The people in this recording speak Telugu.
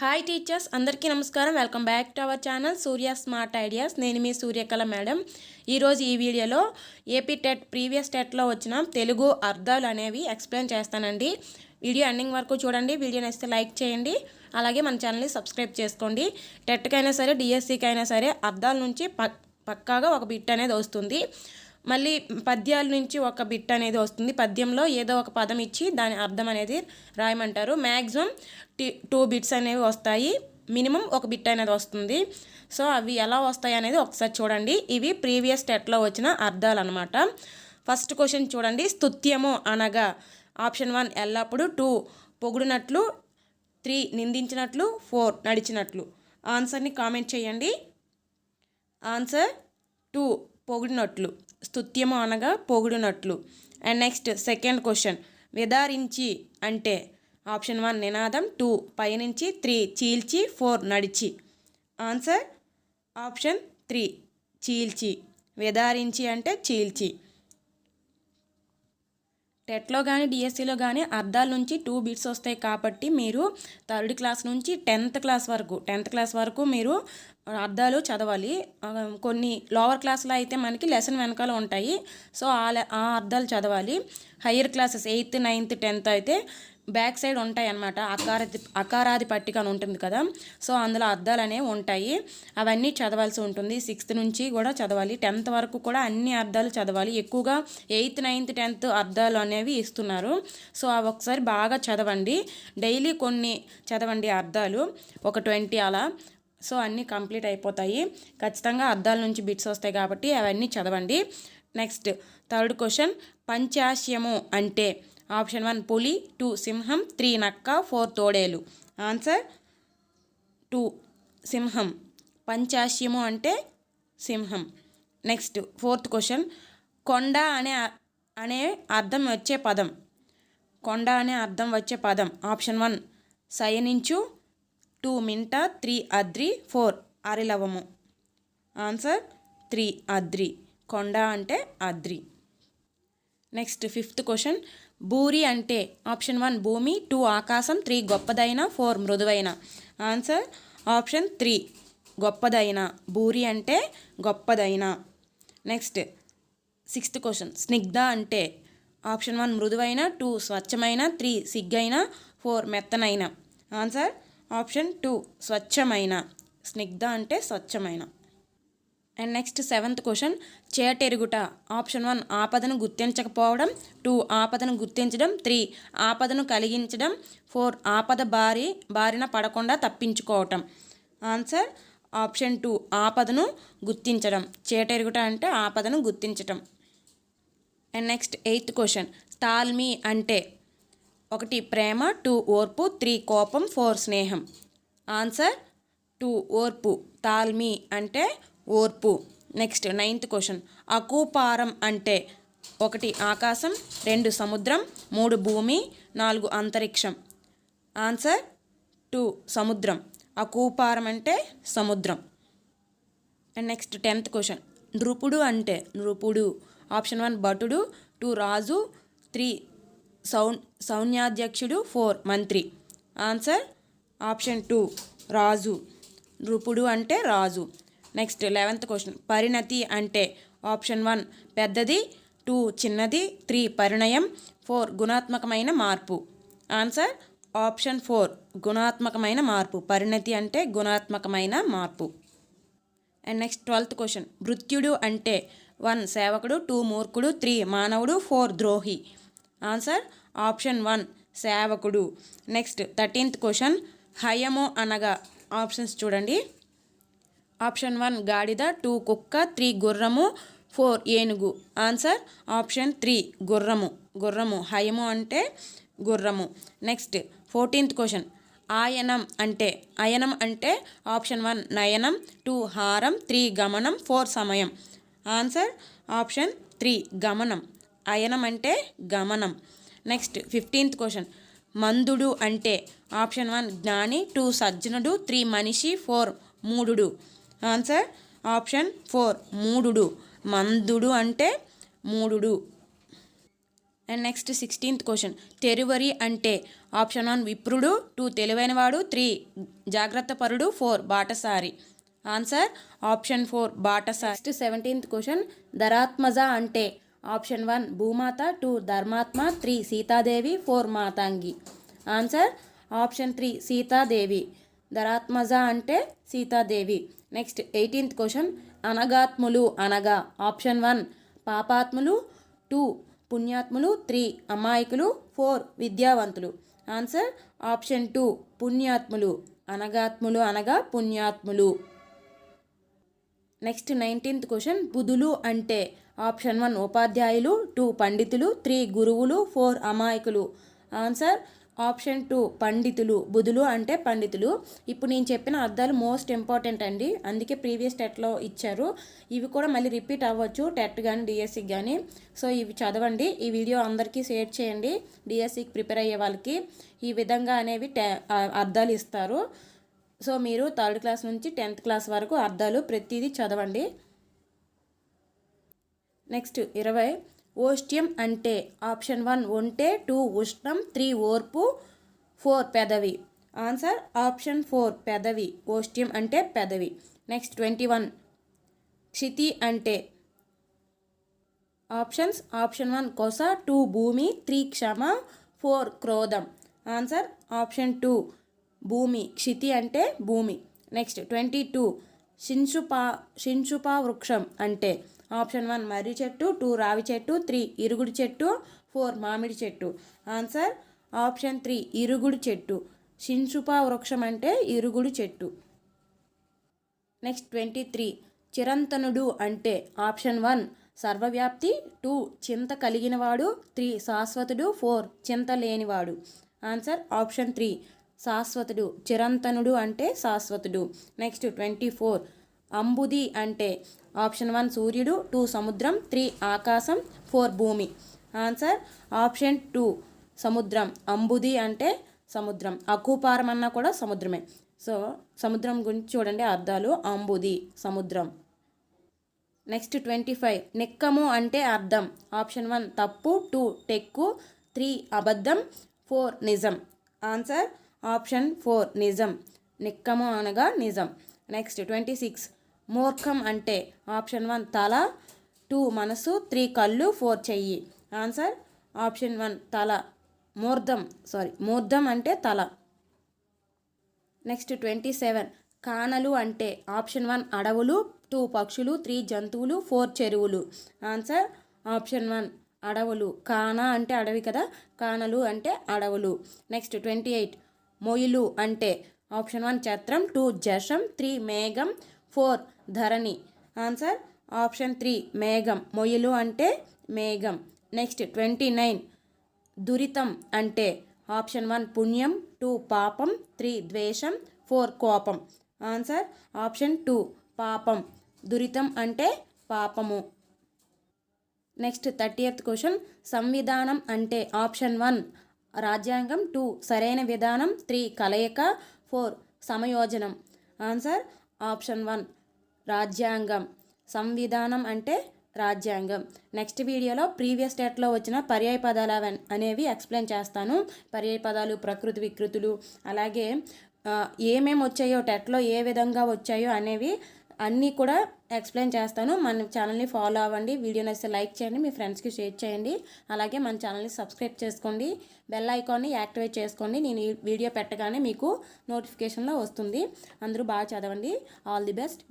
హాయ్ టీచర్స్ అందరికీ నమస్కారం. Welcome back to our channel Surya smart ideas. నేను మీ సూర్యకళ మేడం. ఈరోజు ఈ వీడియోలో ఏపీ టెట్ ప్రీవియస్ టెట్లో వచ్చిన తెలుగు అర్థాలు అనేవి ఎక్స్ప్లెయిన్ చేస్తానండి. వీడియో ఎండింగ్ వరకు చూడండి. వీడియో నచ్చితే లైక్ చేయండి. అలాగే మన ఛానల్ని సబ్స్క్రైబ్ చేసుకోండి. టెట్కైనా సరే డిఎస్సికి అయినా సరే అర్థాల నుంచి పక్ పక్కాగా ఒక బిట్ అనేది వస్తుంది. మళ్ళీ పద్యాల నుంచి ఒక బిట్ అనేది వస్తుంది. పద్యంలో ఏదో ఒక పదం ఇచ్చి దాని అర్థం అనేది రాయమంటారు. మ్యాక్సిమం టీ టూ బిట్స్ అనేవి వస్తాయి. మినిమం ఒక బిట్ అనేది వస్తుంది. సో అవి ఎలా వస్తాయి అనేది ఒకసారి చూడండి. ఇవి ప్రీవియస్ టెట్లో వచ్చిన అర్థాలు అనమాట ఫస్ట్ క్వశ్చన్ చూడండి. స్తుత్యము అనగా ఆప్షన్ వన్ ఎల్లప్పుడు టూ పొగుడునట్లు త్రీ నిందించినట్లు ఫోర్ నడిచినట్లు. ఆన్సర్ని కామెంట్ చేయండి. ఆన్సర్ టూ పొగిడినట్లు. స్తుత్యము అనగా పొగిడినట్లు. అండ్ నెక్స్ట్ సెకండ్ క్వశ్చన్ విదారించి అంటే ఆప్షన్ వన్ నినాదం. టూ పైనుంచి త్రీ చీల్చి. ఫోర్ నడిచి. ఆన్సర్ ఆప్షన్ త్రీ చీల్చి. విదారించి అంటే చీల్చి. టెట్లో కానీ డిఎస్సిలో కానీ అర్థాల నుంచి టూ బిట్స్ వస్తాయి కాబట్టి మీరు థర్డ్ క్లాస్ నుంచి టెన్త్ క్లాస్ వరకు టెన్త్ క్లాస్ వరకు మీరు అర్థాలు చదవాలి. కొన్ని లోవర్ క్లాస్లో అయితే మనకి లెసన్ వెనకాల ఉంటాయి. సో ఆ లె- ఆ అర్థాలు చదవాలి. Higher classes eighth ninth tenth అయితే బ్యాక్ సైడ్ ఉంటాయి అన్నమాట అకారాది అకారాది పట్టిక అని ఉంటుంది కదా. సో అందులో అర్థాలు అనేవి ఉంటాయి. అవన్నీ చదవాల్సి ఉంటుంది. సిక్స్త్ నుంచి కూడా చదవాలి. టెన్త్ వరకు కూడా అన్ని అర్థాలు చదవాలి. ఎక్కువగా ఎయిత్ నైన్త్ టెన్త్ అర్థాలు అనేవి ఇస్తున్నారు. సో అవి ఒకసారి బాగా చదవండి. డైలీ కొన్ని చదవండి అర్థాలు ఒక ట్వంటీ అలా. సో అన్నీ కంప్లీట్ అయిపోతాయి. ఖచ్చితంగా అర్థాల నుంచి బిట్స్ వస్తాయి కాబట్టి అవన్నీ చదవండి. నెక్స్ట్ థర్డ్ క్వశ్చన్ పంచాశయము అంటే ఆప్షన్ వన్ పులి టూ సింహం త్రీ నక్క ఫోర్ తోడేలు. ఆన్సర్ టూ సింహం. పంచాశ్యము అంటే సింహం. Next fourth question. కొండ అనే అనే అర్థం వచ్చే పదం. కొండ అనే అర్థం వచ్చే పదం. ఆప్షన్ వన్ సయనించు టూ మింట త్రీ అద్రి ఫోర్ అరిలవము. ఆన్సర్ త్రీ అద్రి. కొండ అంటే అద్రి. Next fifth question. భూరి అంటే ఆప్షన్ వన్ భూమి టూ ఆకాశం త్రీ గొప్పదైన ఫోర్ మృదువైన. ఆన్సర్ ఆప్షన్ త్రీ గొప్పదైన. భూరి అంటే గొప్పదైన. Next sixth question. స్నిగ్ధ అంటే ఆప్షన్ వన్ మృదువైన టూ స్వచ్ఛమైన త్రీ సిగ్గైన ఫోర్ మెత్తనైన. ఆన్సర్ ఆప్షన్ టూ స్వచ్ఛమైన. స్నిగ్ధ అంటే స్వచ్ఛమైన. అండ్ నెక్స్ట్ సెవెంత్ క్వశ్చన్ చేటెరుగుట. ఆప్షన్ వన్ ఆపదను గుర్తించకపోవడం. టూ ఆపదను గుర్తించడం. త్రీ ఆపదను కలిగించడం. ఫోర్ ఆపద బారి బారిన పడకుండా తప్పించుకోవటం. ఆన్సర్ ఆప్షన్ టూ ఆపదను గుర్తించడం. చేటెరుగుట అంటే ఆపదను గుర్తించటం. అండ్ నెక్స్ట్ ఎయిత్ క్వశ్చన్ తాల్మీ అంటే ఒకటి ప్రేమ టూ ఓర్పు త్రీ కోపం ఫోర్ స్నేహం. ఆన్సర్ టూ ఓర్పు తాల్మీ అంటే ఓర్పు. నెక్స్ట్ నైన్త్ క్వశ్చన్ అకూపారం అంటే ఒకటి ఆకాశం రెండు సముద్రం మూడు భూమి నాలుగు అంతరిక్షం. ఆన్సర్ టూ సముద్రం. అకూపారం అంటే సముద్రం. అండ్ నెక్స్ట్ టెన్త్ క్వశ్చన్ నృపుడు అంటే నృపుడు. ఆప్షన్ వన్ భటుడు. టూ రాజు. త్రీ సౌ సౌన్యాధ్యక్షుడు. ఫోర్ మంత్రి. ఆన్సర్ ఆప్షన్ టూ రాజు. నృపుడు అంటే రాజు. నెక్స్ట్ లెవెంత్ క్వశ్చన్ పరిణతి అంటే ఆప్షన్ వన్ పెద్దది. టూ చిన్నది. త్రీ పరిణయం. ఫోర్ గుణాత్మకమైన మార్పు. ఆన్సర్ ఆప్షన్ ఫోర్ గుణాత్మకమైన మార్పు. పరిణతి అంటే గుణాత్మకమైన మార్పు. అండ్ నెక్స్ట్ ట్వెల్త్ క్వశ్చన్ మృత్యుడు అంటే వన్ సేవకుడు. టూ మూర్ఖుడు. త్రీ మానవుడు. ఫోర్ ద్రోహి. ఆన్సర్ ఆప్షన్ వన్ సేవకుడు. నెక్స్ట్ థర్టీన్త్ క్వశ్చన్ హయము అనగా ఆప్షన్స్ చూడండి. ఆప్షన్ వన్ గాడిద టూ కుక్క త్రీ గుర్రము ఫోర్ ఏనుగు. ఆన్సర్ ఆప్షన్ త్రీ గుర్రము. గుర్రము. హయము అంటే గుర్రము. Next fourteenth question. ఆయనం అంటే అయనం అంటే ఆప్షన్ వన్ నయనం టూ హారం త్రీ గమనం ఫోర్ సమయం. ఆన్సర్ ఆప్షన్ త్రీ గమనం. అయనం అంటే గమనం. Next fifteenth question. మందుడు అంటే ఆప్షన్ వన్ జ్ఞాని టూ సజ్జనుడు త్రీ మనిషి ఫోర్ మూడుడు. ఆన్సర్ ఆప్షన్ ఫోర్ మూడుడు. మందుడు అంటే మూడుడు. అండ్ నెక్స్ట్ సిక్స్టీన్త్ క్వశ్చన్ తెరువరి అంటే ఆప్షన్ వన్ విప్రుడు టూ తెలివైనవాడు త్రీ జాగ్రత్త పరుడు ఫోర్ బాటసారి. ఆన్సర్ ఆప్షన్ ఫోర్ బాటసారి. నెక్స్ట్ సెవెంటీన్త్ క్వశ్చన్ ధరాత్మజ అంటే ఆప్షన్ వన్ భూమాత two ధర్మాత్మ three Sitadevi four Matangi. Answer option three Sitadevi. ధరాత్మజ అంటే సీతాదేవి. నెక్స్ట్ ఎయిటీన్త్ క్వశ్చన్ అనగాత్ములు అనగా ఆప్షన్ వన్ పాపాత్ములు టూ పుణ్యాత్ములు త్రీ అమాయకులు ఫోర్ విద్యావంతులు ఆన్సర్ ఆప్షన్ టూ పుణ్యాత్ములు అనగాత్ములు అనగా పుణ్యాత్ములు నెక్స్ట్ నైన్టీన్త్ క్వశ్చన్ బుధులు అంటే ఆప్షన్ వన్ ఉపాధ్యాయులు టూ పండితులు త్రీ గురువులు ఫోర్ అమాయకులు ఆన్సర్ ఆప్షన్ టూ పండితులు. బుధులు అంటే పండితులు. ఇప్పుడు నేను చెప్పిన అర్థాలు మోస్ట్ ఇంపార్టెంట్ అండి. అందుకే ప్రీవియస్ టెట్లో ఇచ్చారు. ఇవి కూడా మళ్ళీ రిపీట్ అవ్వచ్చు టెట్ కానీ డిఎస్సికి కానీ సో ఇవి చదవండి. ఈ వీడియో అందరికీ షేర్ చేయండి. డిఎస్సికి ప్రిపేర్ అయ్యే వాళ్ళకి ఈ విధంగా అనేవి అర్థాలు ఇస్తారు. సో మీరు థర్డ్ క్లాస్ నుంచి టెన్త్ క్లాస్ వరకు అర్థాలు ప్రతిదీ చదవండి. నెక్స్ట్ ఇరవై ఓష్ట్యం అంటే ఆప్షన్ వన్ ఒంటే టూ ఉష్ణం త్రీ ఓర్పు ఫోర్ పెదవి. ఆన్సర్ ఆప్షన్ ఫోర్ పెదవి. ఓష్ట్యం అంటే పెదవి. Next twenty one. క్షితి అంటే ఆప్షన్స్. ఆప్షన్ వన్ కొస టూ భూమి త్రీ క్షమ ఫోర్ క్రోధం. Answer option two. భూమి. క్షితి అంటే భూమి. Next twenty two. షిన్షుపా షిన్షుపా వృక్షం అంటే ఆప్షన్ వన్ మర్రి చెట్టు టూ రావి చెట్టు త్రీ ఇరుగుడు చెట్టు ఫోర్ మామిడి చెట్టు. ఆన్సర్ ఆప్షన్ త్రీ ఇరుగుడు చెట్టు. షిన్షుపా వృక్షం అంటే ఇరుగుడు చెట్టు. నెక్స్ట్ ట్వంటీ త్రీ చిరంతనుడు అంటే ఆప్షన్ వన్ సర్వవ్యాప్తి టూ చింత కలిగినవాడు త్రీ శాశ్వతుడు ఫోర్ చింత లేనివాడు. ఆన్సర్ ఆప్షన్ త్రీ శాశ్వతుడు చిరంతనుడు అంటే శాశ్వతుడు. నెక్స్ట్ ట్వంటీ ఫోర్ అంబుది అంటే ఆప్షన్ వన్ సూర్యుడు టూ సముద్రం త్రీ ఆకాశం ఫోర్ భూమి. ఆన్సర్ ఆప్షన్ టూ సముద్రం. అంబుది అంటే సముద్రం. అక్కుపారం అన్నా కూడా సముద్రమే. సో సముద్రం గురించి చూడండి అర్థాలు. అంబుది సముద్రం. Next twenty five. నిక్కము అంటే అర్థం. ఆప్షన్ వన్ తప్పు టూ టెక్కు త్రీ అబద్ధం ఫోర్ నిజం. ఆన్సర్ ఆప్షన్ ఫోర్ నిజం. నిక్కము అనగా నిజం. Next twenty six. మూర్ఖం అంటే ఆప్షన్ వన్ తల టూ మనసు త్రీ కళ్ళు ఫోర్ చెయ్యి. ఆన్సర్? ఆప్షన్ వన్ తల. మూర్ధం సారీ మూర్ధం అంటే తల. Next twenty seven. కానలు అంటే ఆప్షన్ వన్ అడవులు టూ పక్షులు త్రీ జంతువులు ఫోర్ చెరువులు. ఆన్సర్? ఆప్షన్ వన్ అడవులు. కాన అంటే అడవి కదా కానలు అంటే అడవులు. Next twenty eight. మొయిలు అంటే ఆప్షన్ వన్ చత్రం టూ జషం త్రీ మేఘం ఫోర్ ధరణి. ఆన్సర్ ఆప్షన్ త్రీ మేఘం. మొయ్యలు అంటే మేఘం. నెక్స్ట్ ట్వంటీ నైన్ దురితం అంటే ఆప్షన్ వన్ పుణ్యం టూ పాపం త్రీ ద్వేషం ఫోర్ కోపం. ఆన్సర్ ఆప్షన్ టూ పాపం. దురితం అంటే పాపము. Next thirty eighth question. సంవిధానం అంటే ఆప్షన్ వన్ రాజ్యాంగం టూ సరైన విధానం త్రీ కలయిక ఫోర్ సమయోజనం. ఆన్సర్ ఆప్షన్ వన్ రాజ్యాంగం. సంవిధానం అంటే రాజ్యాంగం. నెక్స్ట్ వీడియోలో ప్రీవియస్ డేట్లో వచ్చిన పర్యాయ పదాలు అనేవి ఎక్స్ప్లెయిన్ చేస్తాను. పర్యాయ పదాలు ప్రకృతి వికృతులు అలాగే ఏమేమి వచ్చాయో టెట్లో ఏ విధంగా వచ్చాయో అనేవి అన్నీ కూడా ఎక్స్ప్లెయిన్ చేస్తాను. మన ఛానల్ని ఫాలో అవ్వండి. వీడియో నచ్చితే లైక్ చేయండి. మీ ఫ్రెండ్స్కి షేర్ చేయండి. అలాగే మన ఛానల్ని సబ్స్క్రైబ్ చేసుకోండి. బెల్ ఐకాన్ని యాక్టివేట్ చేసుకోండి. నేను వీడియో పెట్టగానే మీకు నోటిఫికేషన్లో వస్తుంది. అందరూ బాగా చదవండి. All the best.